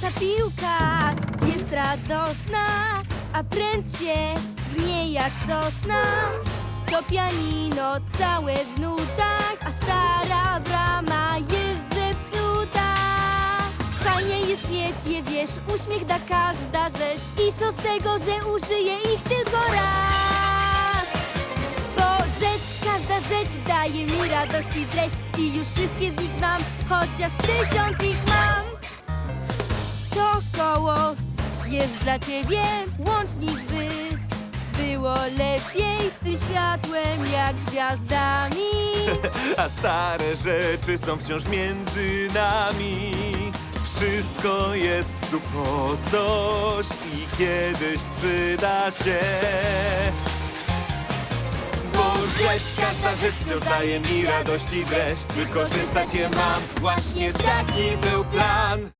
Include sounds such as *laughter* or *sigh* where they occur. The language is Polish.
Ta piłka jest radosna, a pręd się brzmi jak sosna. To pianino całe w nutach, a stara brama jest zepsuta. Fajnie jest mieć je, wiesz, uśmiech da każda rzecz. I co z tego, że użyję ich tylko raz? Bo rzecz, każda rzecz daje mi radość i treść I już wszystkie z nich znam, chociaż tysiąc ich mam jest dla ciebie łącznik by Było lepiej z tym światłem jak z gwiazdami *laughs* A stare rzeczy są wciąż między nami. Wszystko jest tu po coś i kiedyś przyda się. Bo rzecz, każda rzecz wciąż daje mi radość i dreszcz. Wykorzystać je mam, właśnie taki był plan.